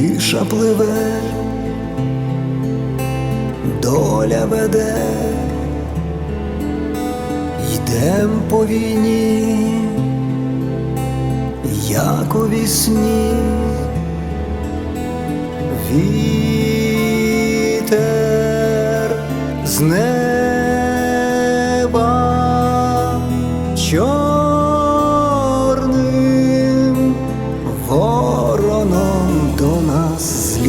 тиша пливе, доля веде, йдем по війні, як у вісні, вітер з неба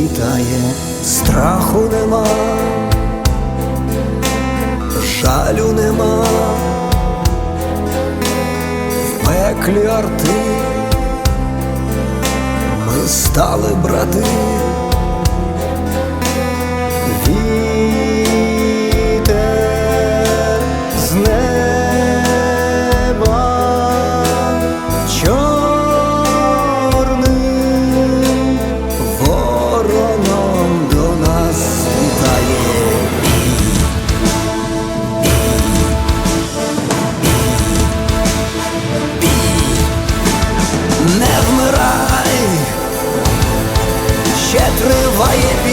нас злітає, страху нема, жалю нема, пеклі арти. Ми стали брати. Ще